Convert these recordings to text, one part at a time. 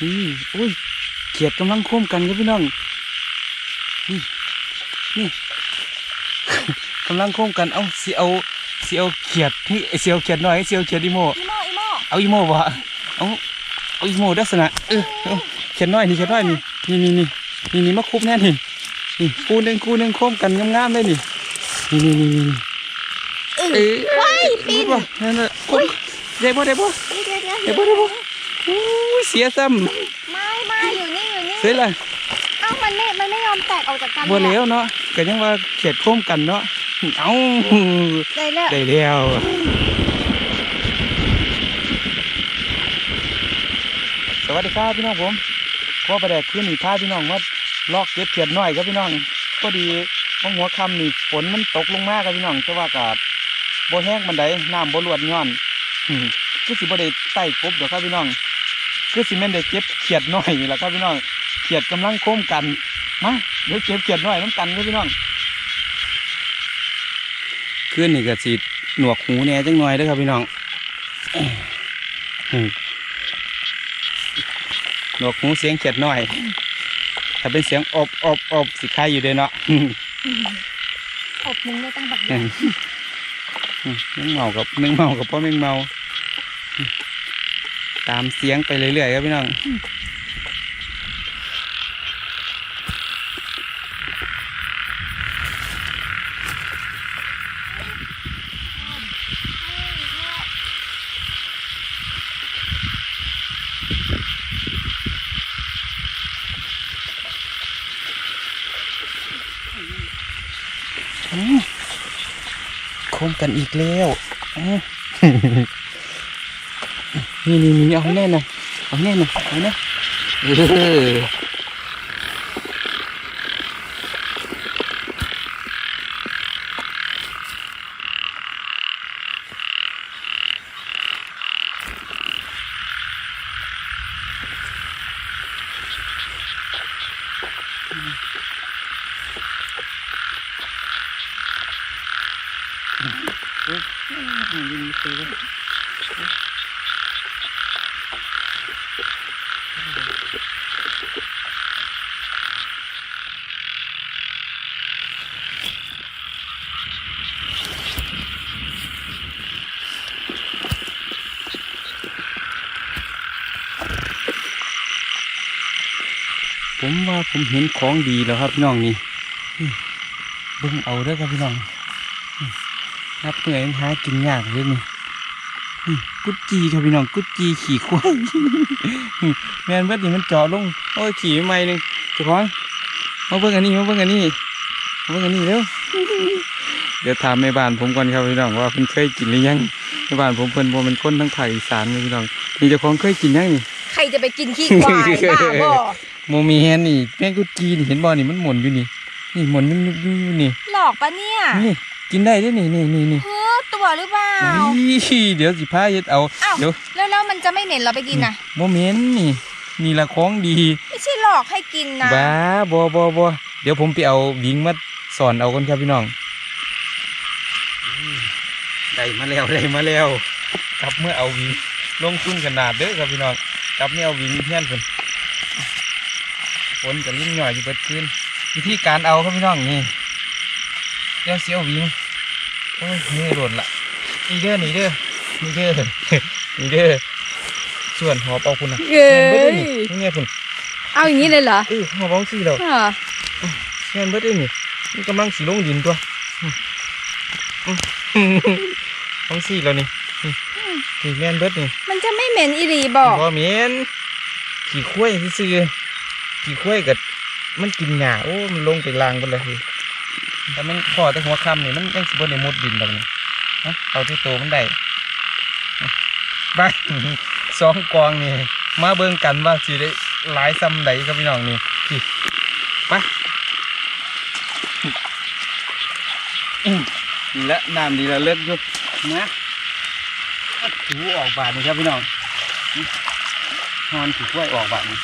นี่อุ้ยเขียดกำลังโค้มกันครับพี่น้อง นี่นี่กำลังโค้มกัน เอาสิเอาสิเอาเขียดนี่สิเอาเขียดหน่อยสิเอาเขียดอีโมอีโมอีโมเอาอีโมบ่เอาเอาอีโมดัสนะเออเอาเขียดน้อยนี่เขียดน้อยนี่นี่นี่นี่นี่นี่มาคุบแน่นี่นี่คู่หนึ่งคู่หนึ่งโค้มกันงามๆเลยนี่นี่นี่นี่นี่เออเอ้ยว้ายปีนคุบว่ะนั่นน่ะคุบได้บ่ได้บ่เดี๋ยวเดี๋ยวได้เดี๋ยวบ่ได้บ่อู้ย เสียซ้ไม่ไม่อยู่นี่อยู่นี่ำเสียละเอ้ามันไม่มันไม่ยอมแตกออกจากกันบ่เลยแล้อะวเนาะก็ยังว่าเขียดโค้มกันเนาะเอ้าได้แล้วได้แล้วสวัสดีครับพี่น้องผมพ่อประแดกขึ้นนี่พาพี่น้องมาลอกเก็บเขียดน้อยครับพี่น้องพอดีเมื่อหัวค่ำนี่ฝนมันตกลงมาครับพี่น้องแต่ว่ากาดบ่แห้งบันไดน้ำบ่รวดย้อนอืมคือสิบ่ได้ไต่กบดอกครับพี่น้อง คือสิแม่นได้เก็บเขียดน้อยนี่แหละครับพี่น้องเขียดกำลังโค้มกันมาเดี๋ยวเก็บเขียดน้อยน้ำกันครับพี่น้องคืนนี่ก็สิหนวกหูแหน่จังหน่อยเด้อครับพี่น้องอืมหนวกหูเสียงเขียดน้อย ถ้าเป็นเสียงอบอบอบสิคายอยู่เด้อเนาะอบมึงได้ตั้งบักอืใหญ่มอืมแมงเมากับแมงเมากับพ่อแมงเมาอืม ตามเสียงไปเรื่อยๆครับพี่น้องอืมโคมกันอีกแล้วอ นี่นี่นี่เอาให้แน่นนะเอาให้แน่นนะเอาแน่เออ ผมว่าผมเห็นของดีแล้วครับพี่น้องนี่เบิ่งเอาเด้อครับพี่น้องนับเหนื่อยหากินยากเลยนี่กุดจีครับพี่น้องกุดจีขี่ควายแมนเบิดนี่มันเจาะลงโอ้ยขี่ใหม่หนึ่งเจ้าของมาเบิ่งอันนี้มาเบิ่งอันนี้มาเบิ่งอันนี้เร็วเดี๋ยวถามแม่บ้านผมก่อนครับพี่น้องว่าเพิ่นเคยกินหรือยังแม่บ้านผมเพิ่นบ่เป็นคนทั้งภาคอีสานเลยพี่น้องนี่เจ้าของเคยกินยังนี่ใครจะไปกินขี้ควายบ้าบ่ โมมีแฮนนี่แมงกุดจีนี่เห็นบ่นี่มันหมุนอยู่นี่ นี่หมุนอยู่อยู่อยู่นี่ หลอกปะเนี่ยนี่กินได้เด้วยนี่นี่นี่นี่เฮ้อตัวหรือเปล่าอี้เดี๋ยวสิพาเฮ็ดเอาอ้าวเดี๋ยวแล้วแล้วมันจะไม่เหม็นเราไปกินนะโมเมนนี่ นี่ละของดี ไม่ใช่หลอกให้กินนะบ้าบ่บ่บ่เดี๋ยวผมไปเอาวิงมาสอนเอากันครับพี่น้องได้มาแล้วได้มาแล้วกลับเมื่อเอาวิงลงทุนขนาดเด้อครับพี่น้องกลับเมื่อเอาวิงเฮี้ยนเพิ่น ฝนกับลิ้นหน่อยอยู่เบิดคืนวิธีการเอาครับพี่น้องนี่เดี๋ยวเสียววิงโอ้ยมือหล่นละนี่เด้อนี่เด้อนี่เด้อนี่เด้อส่วนหอบเอาคุณนะเย้เบิดเลยนี่นี่ไงคุณเอาอย่างนี้เลยเหรอเออหอบเอาสิแล้วอ่าแม่นเบิดได้นี่มันกำลังสีลงดินตัวอืมอืมเอาสิแล้วนี่นี่นี่แม่นเบิดนี่มันจะไม่เหม็นอีหลีบอกบ่เหม็นขี่ข้วยซื่อ ๆขี่ข้วยกับมันกินหญ้าโอ้มันลงไปลางไปเลยคือแต่มันพอแต่หัวคำนี่มันยังสิบ่ได้มุดดินดอกนี่ฮะเอาที่โตมันได้ไปสองกองนี่มาเบิ่งกันว่าสิได้หลายซ้ำใดครับพี่น้องนี่พี่ไปอื้อนี่ละน้ำดีละเลิกอยู่นะถูออกบาดนี่ครับพี่น้องนอนถือกล้วยออกแบบนี้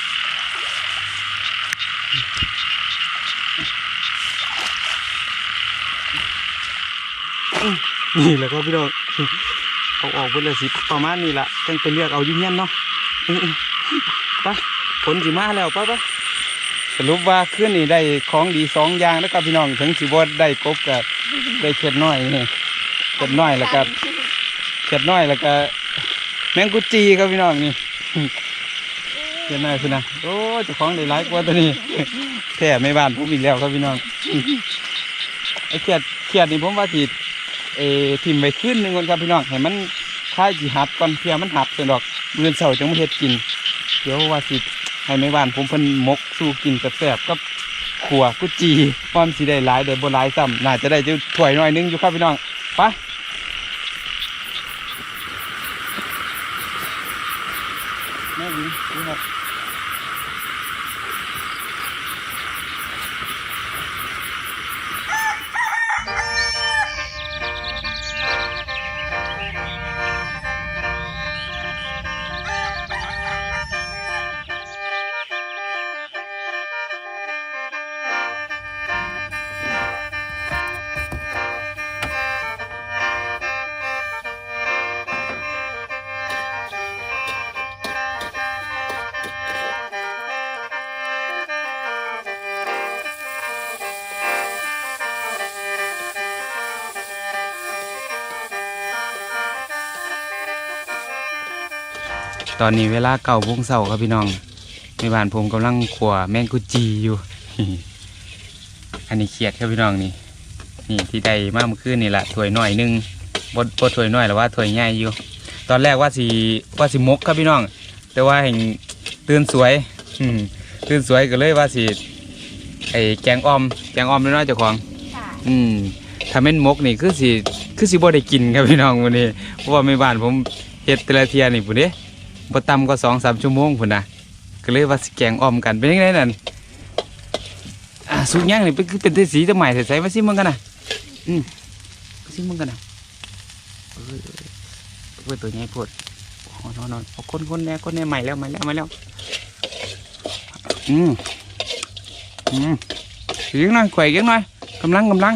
นี่แหละครับพี่น้องเอาออกไปเลยสิประมาณนี้ละจังไปเลือกเอายุ่งเงี้ยเนาะไปผลสิมาแล้วปะปะสรุปว่าคืนนี้ได้ของดีสองอย่างแล้วครับพี่น้องถึงสิบ่ได้กบกับได้เข็ดน้อยนี่เข็ดน้อยแล้วก็เข็ดน้อยแล้วก็แมงกุจีครับพี่น้องนี่ เข็ดน้อยคือนะโอ้เจ้าของได้หลายกว่าตัวนี้แท้ไม่บ้านผมอีกแล้วครับพี่น้องไอ้เขียดเขียดนี่ผมว่าสิเอทิมไปขึ้นหนึ่งคนครับพี่น้องให้มันคล้ายจีหัดก่อนเพื่อมันหัดสนดอกเมื่อเสาจังมาเฮ็ดกิน เดี๋ยวว่าสิให้แม่บ้านผมเพิ่นมกสู้กินแซ่บๆกับขัวกุจีความสิได้หลายได้บ่หลายซ้ำน่าจะได้จะถ้วยหน่อยนึงอยู่ครับพี่น้องไปแม่วินนี่ครับ ตอนนี้เวลาเก่าโมงเสาครับพี่น้องในบ้านผมกำลังขัวแมงกุจีอยู่ อันนี้เขียดครับพี่น้องนี่ นี่ที่ได้มาเมื่อคืนนี่แหละถ้วยหน่อยหนึงบดบดถ้วยหน่อยหรือว่าถ้วยใหญ่อยู่ ตอนแรกว่าสิว่าสิมกครับพี่น้อง แต่ว่าเห็นตื่นสวยอืมตื่นสวยก็เลยว่าสิไอแกงอ่อม แกงอ่อมน้อยๆเจ้าของค่ะอืมถ้าแม่นมกนี่คือสิคือสิบ่ได้กินครับพี่น้องวันนี้ เพราะว่าแม่บ้านผมเฮ็ดแต่ละเที่ยนี่พุ่นเด้ บ่ต่ำกว่า2-3ชั่วโมงพุ่นน่ะก็เลยว่าสิแกงอ้อมกันเป็นยังไงนั่นอ่าสุกยังนี่เป็นคือเป็นแต่สีแต่ใหม่ใสๆมาซิมึงกันน่ะอืมมาซิมึงกันน่ะเอ้ยเอ้ยตัวใหญ่โพดอ๋อนอนๆเอาคนๆแน่คนแน่ใหม่แล้วใหม่แล้วใหม่แล้วอืมอืมอีกหน่อยแขวอีกหน่อยกำลังกำลัง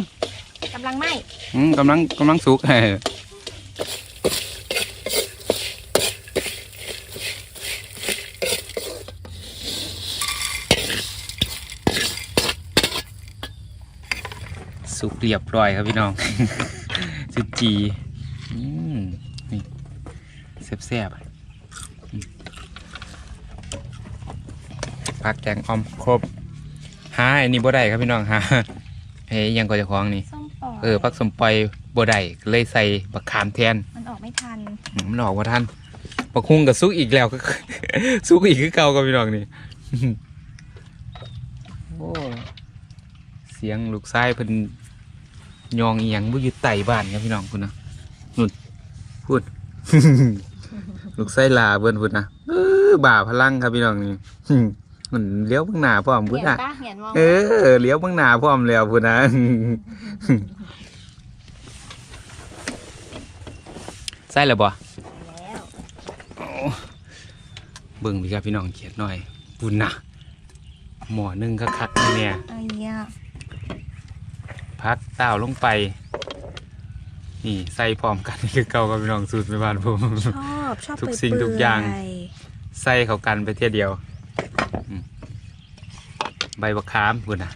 กำลังไหมอืมกำลังกำลังสุก สุกเรียบร้อยครับพี่น้อง สุจีอืมนี่แซ่บๆอืมผักแกงออมครบหาอันนี้บ่ได้ครับพี่น้องหาเฮ้ยยังก็จะคล้องนี่ส้มปอเออผักสมปล่อยบัวได้ก็เลยใส่บักขามแทน มันออกไม่ทันอืมมันออกว่าท่านบักคุงกับซุกอีกแล้วก็ซุกอีกคือเก่ากับพี่น้องนี่ โอ้เสียงลูกชายเพิ่น ยองเอียงบ่อยู่ใต้บ้านครับพี่น้องพุ่นนะนุ่นพูด ลูกชายลาเบิ่นพุ่นนะเออบ่าพลังครับพี่น้องนี่ มันเลี้ยวเบิ่งหน้าพร้อมเหพุ่มีนยนน่ะปะเหมียนมองเออเลี้ยวเบิ่งหน้าพร้อมแล้วพุ่นนะ ใส่แล้วบ่แล้วเบิ่งพี่ครับพี่น้องเขียดหน่อยบุญนะหมอหนึ่งก็คักๆเนี่ยไอ้เนี่ย พักเต้าลงไป นี่ใส่พร้อมกันนี่คือเก่ากับพี่น้องสูตรไปบ้านผม ชอบชอบทุกเปื่สิ่งทุกอย่าง เปื่ใส่เข้ากันไปเทียเดียวอืมใบบักขามบุญนะ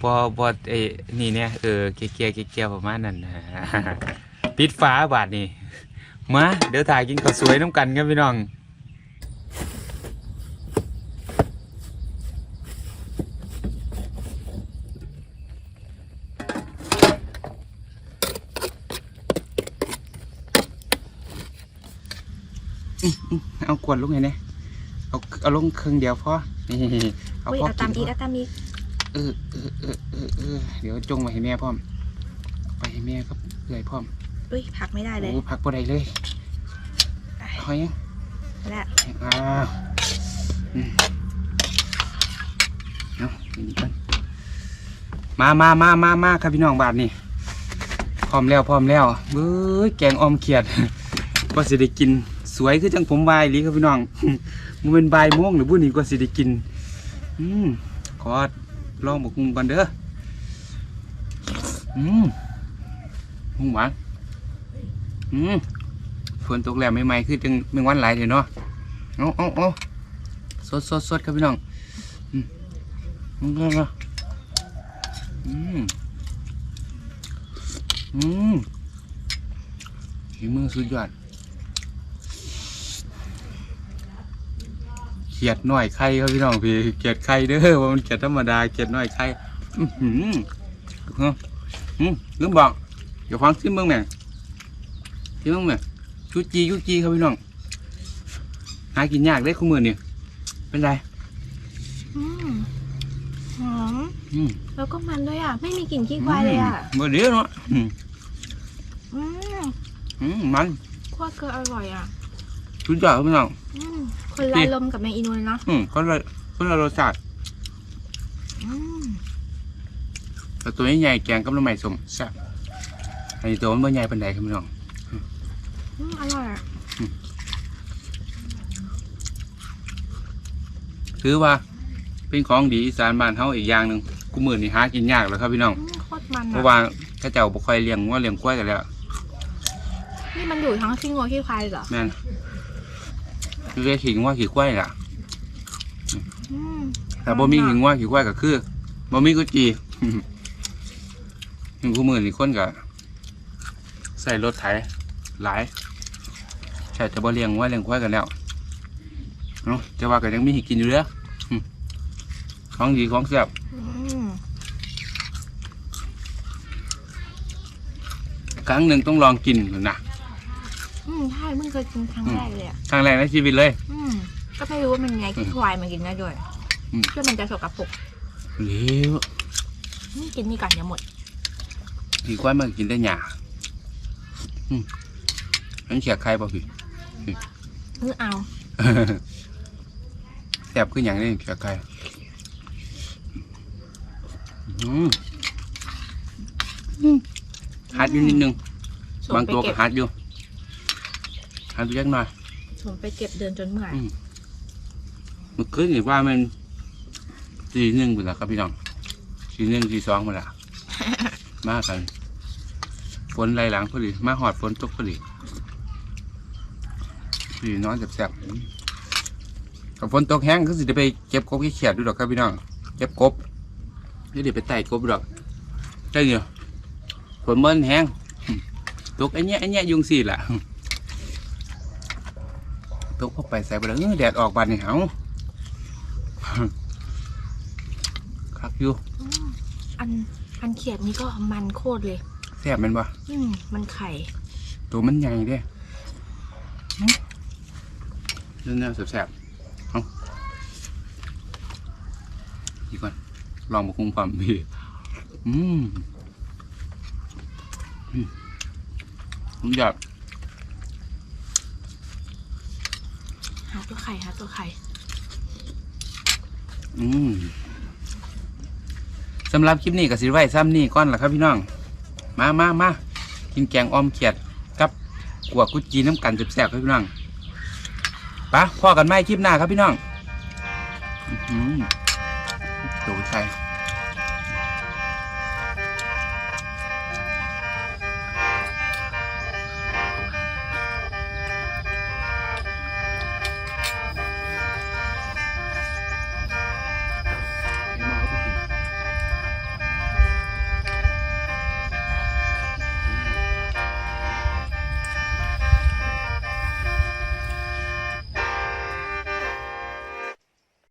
พอพอไอ้นี่เนี่ยเออเกียร์เกียร์ประมาณนั้นนะ ปิดฟ้าบาทนี่มาเดี๋ยวถ่ายกินข้าวสวยน้ำกันครับพี่น้อง เอากวดลงไงเนี่ยเอาเอาลงครึ่งเดียวพอนี่เอาอุ้ยพอเอากิตามนอีกพอเอาตามอีกเออเออเออเออเออเดี๋ยวจงไว้ให้แม่พร้อมไปให้แม่ครับเอื่อยพร้อมอุ้ยผักไม่ได้เลยโอ้พักบ่ได้เลยหอยยังและอ้าวอืมเอาอันนี้ก่อนมามามามามาครับพี่น้องบาทนี่พร้อมแล้วพร้อมแล้วเบ้ยแกงออมเขียดก็สิได้กิน สวยคือจังผมวายลีครับพี่น้อง มันเป็นบ่ายโมงหรือบุญนี่ก็สิได้กิน อืมขอลองบอกมุงก่อนเด้ออืมมุงหวานอืมฝนตกแล้วใหม่ๆคือจังแมงวันหลายเถอะเนาะเอาเอาเอาสดสดสดครับพี่น้องอืมอืมอืมอืมฝีมือสุดยอด เขียดหน่อยไข่ครับพี่น้องพี่เขียดไข่เด้อว่ามันเขียดธรรมดาเขียดหน่อยไข่อือหืออืมลืมบอกเดี๋ยวฟังซิมเบิ่งแม่ซิมเบิ่งแม่ชุจีชุจีครับพี่น้องหากินยากได้คู่มือนี่เป็นไรอืมหอมอืมแล้วก็มันด้วยอะ ไม่มีกลิ่นขี้ควายเลยอะบ่เดียวเนาะมอืมอืมมันคั่วเกลืออร่อยอะ สุดยอดครับพี่น้อง อืมคนละนี่ ลมกับแมงอีนูนเนาะอืมคนละคนละรสชาติอืมแต่ตัวใหญ่ๆแกงกับน้ำใหม่สมแซ่บอันนี้ตัวมันบ่ใหญ่ปานใดครับพี่น้อง อืมอร่อยอะถือว่าเป็นของดีอีสานบ้านเฮาอีกอย่างหนึ่งกูมือนี่หากินยากแล้วครับพี่น้อง อืมโคตรมันเพราะอะว่าเข้าเจ้าบ่ค่อยเลี้ยงงัวเลี้ยงควายกันแล้วนี่มันอยู่ทั้งขี้งัวขี้ควายเหรอแม่น คือได้ขิงว่าขี่ควายล่ะอืมแต่บ่มีขิงว่าขี่ควายก็คือบ่มีกุจีถึงกูมือนี่คนก็ใส่รถไถหลายใช่แต่บ่เลี้ยงว่าเลี้ยงควายกันแล้วเนาะแต่ว่าก็ยังมีให้กินอยู่เด้ออืมของดีของแซ่บอืมครั้งหนึ่งต้องลองกินนะ อืมใช่เพิ่งเคยกินครั้งแรกเลยอะครั้งแรกในชีวิตเลย อืมก็ไม่รู้ว่ามันไงขี้ควายมันกินได้ด้วยอืม เพื่อมันจะสกปรกเลี้ยวอืมกินนี่ก่อนอย่าหมดขี่ควายมันกินได้หยาอืมอันนเสียใครบ่พี่ เออเอาแซ่บคืออย่างนี้เสียใครอืมฮัดอยู่นิดนึง ส่งบางไปตัวเก็ก็บฮัดอยู่ ฮัดอยู่จักหน่อยส่งไปเก็บเดินจนเมื่อยอืมเมื่อคืนนี่ว่ามันสี่หนึ่งหมดแล้วครับพี่น้องสี่หนึ่งสี่สองหมดละ มากันฝนไหลหลังพอดีมาหอดฝนตกพอดีพี่นอนแสบๆกับฝนตกแห้งก็สิได้ไปเก็บกบที่เขียดดูดอกครับพี่น้องเก็บกบนี่เดี๋ยวไปไต่กบดูดอกได้เดียวฝนมันแห้งตกไอ้เนี้ยไอ้เนี้ยยุงสี่ละ ตกเข้าไปใส่ไปแล้วเออแดดออกบานนี่เหาคักอยู่อืมอันอันเขียดนี่ก็มันโคตรเลยแซ่บแมันบ่อืมมันไข่ ตัวมันใหญ่เด้เรื่องแนวแซ่บๆเอาดีก่อน ลองมาคุมความพี่อืมอืมผมอยากาตัวไข่หาตัวไข่ อืมสำหรับคลิปนี้กับสิไว้ซ้ำนี่ก้อนละครับพี่น้อง มามามากินแกงออมเขียดกับกัวกุจีน้ำกันแสบๆครับพี่น้องปะพ่อกันไหมคลิปหน้าครับพี่น้อง อืม